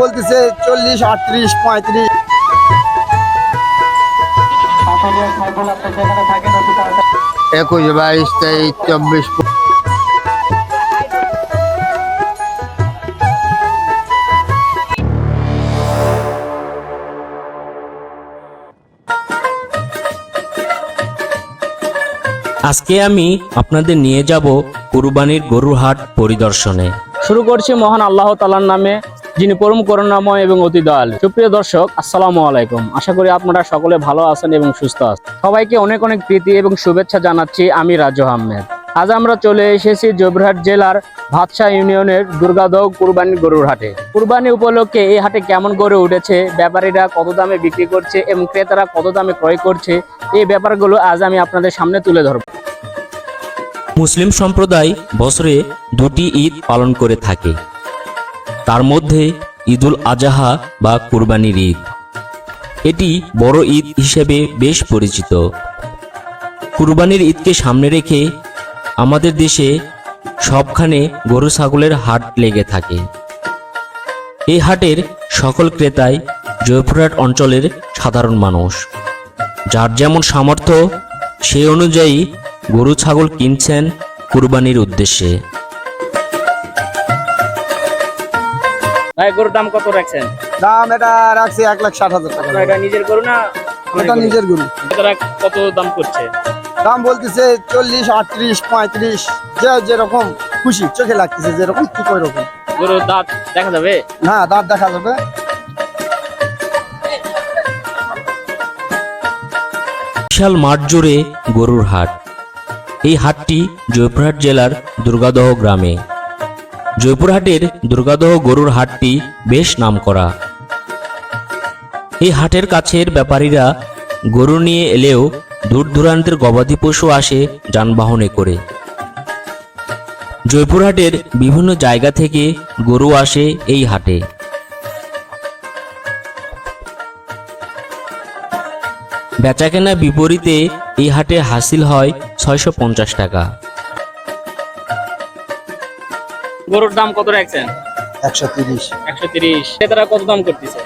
বলতেছে চল্লিশ আটত্রিশ পঁয়ত্রিশ। একুশ বাইশ তেইশ চব্বিশ আজকে আমি আপনাদের নিয়ে যাব কুরবানির গরুর হাট পরিদর্শনে। শুরু করছি মহান আল্লাহ তালার নামে। যিনি পরম করুণাময় এবং অতি দয়াল সুপ্রিয় দর্শক, আসসালামু আলাইকুম। আশা করি আপনারা সকলে ভালো আছেন এবং সুস্থ আছেন। সবাইকে অনেক অনেক প্রীতি এবং শুভেচ্ছা জানাচ্ছি আমি রাজু আহমেদ। আজ আমরা চলে এসেছি জয়পুরহাট জেলার ভাতশা ইউনিয়নের দুর্গাদহ কুরবানির গরুর হাটে। কুরবানি উপলক্ষে এই হাটে কেমন গড়ে উঠেছে, ব্যাপারীরা কত দামে বিক্রি করছে এবং ক্রেতারা কত দামে ক্রয় করছে, এই ব্যাপারগুলো আজ আমি আপনাদের সামনে তুলে ধরব। মুসলিম সম্প্রদায় বছরে দুটি ঈদ পালন করে থাকে। তার মধ্যে ঈদুল আজাহা বা কুরবানির ঈদ। এটি বড় ঈদ হিসেবে বেশ পরিচিত। কুরবানির ঈদকে সামনে রেখে আমাদের দেশে সবখানে গরু ছাগলের হাট লেগে থাকে। এই হাটের সকল ক্রেতাই জয়পুরহাট অঞ্চলের সাধারণ মানুষ। যার যেমন সামর্থ্য, সেই অনুযায়ী গরু ছাগল কিনছেন কুরবানির উদ্দেশ্যে। ভাই গরুর দাম কত রাখছেন? দাম এটা রাখছি এক লাখ ষাট হাজার টাকা। এটা নিজের গরু না এটা নিজের গরু। ক্রেতারা কত দাম করছে? দাম বলতেছে চল্লিশ আটত্রিশ পঁয়ত্রিশ যে যেরকম খুশি চোখে লাগতেছে যেরকম ঠিক ওই রকম গরুর দাঁত দেখা যাবে? হ্যাঁ দাঁত দেখা যাবে। বিশাল মাঠ জুড়ে গরুর হাট। এই হাটটি জয়পুরহাট জেলার দুর্গাদহ গ্রামে। জয়পুরহাটের দুর্গাদহ গরুর হাটটি বেশ নামকরা। এই হাটের কাছের ব্যাপারীরা গরু নিয়ে এলেও দূর দূরান্তের গবাদি পশু আসে যানবাহনে করে। জয়পুরহাটের বিভিন্ন জায়গা থেকে গরু আসে এই হাটে। বেচাকেনা বিপরীতে এই হাটে হাসিল হয় ছয়শো পঞ্চাশ টাকা। গরুর দাম কত রাখছেন? একশো তিরিশ। একশো তিরিশ। ক্রেতারা কত দাম করতেছে?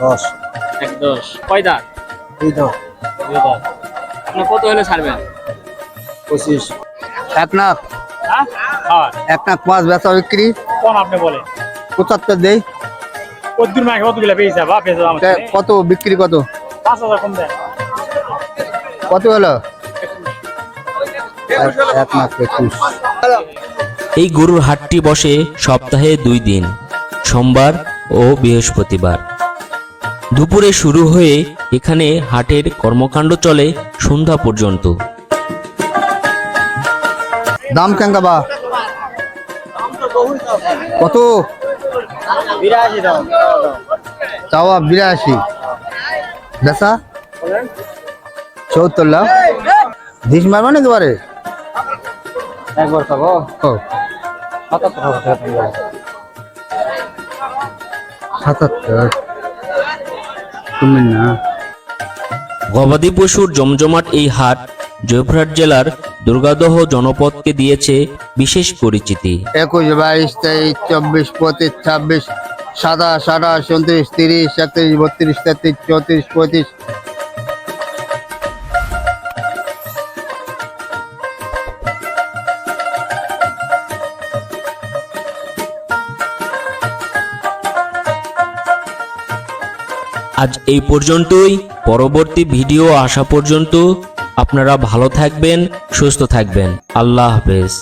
দশ। এক দশ। কয় দাঁত? দুই দাও দুই দাঁত। আপনার কত হলে ছাড়বেন? পঁচিশ। এক নাক। হ্যাঁ? এক নাক পাঁচ বেচা বিক্রি। কোন আপনি বলে পঁচাত্তর দেই। কদ্দুর মাকে কতগুলো পেয়েছে? বা পেয়েছে কত? বিক্রি কত? পাঁচ হাজার কম দেন। কত হলো? এক- লাখ একুশ। এই গরুর হাটটি বসে সপ্তাহে দুই দিন সোমবার ও বৃহস্পতিবার। দুপুরে শুরু হয়ে এখানে হাটের কর্মকাণ্ড চলে সন্ধ্যা পর্যন্ত। দাম কেঙ্গা বা? কত? বিরাশি দাম চাওয়া বিরাশি। বেচা? চৌত্তর লাখ। দিস মারবা নাকি বারে? একবার খাব। সাতাত্তর। তুমি না গবাদি পশুর জমজমাট এই হাট জয়পুরহাট জেলার দুর্গাদহ জনপদকে দিয়েছে বিশেষ পরিচিতি। একুশ বাইশ তেইশ চব্বিশ পঁচিশ ছাব্বিশ সাতাশ আঠাশ উনত্রিশ তিরিশ একত্রিশ বত্রিশ তেত্রিশ চৌত্রিশ পঁয়ত্রিশ আজ এই পর্যন্তই। পরবর্তী ভিডিও আসা পর্যন্ত আপনারা ভালো থাকবেন সুস্থ থাকবেন। আল্লাহ হাফেজ।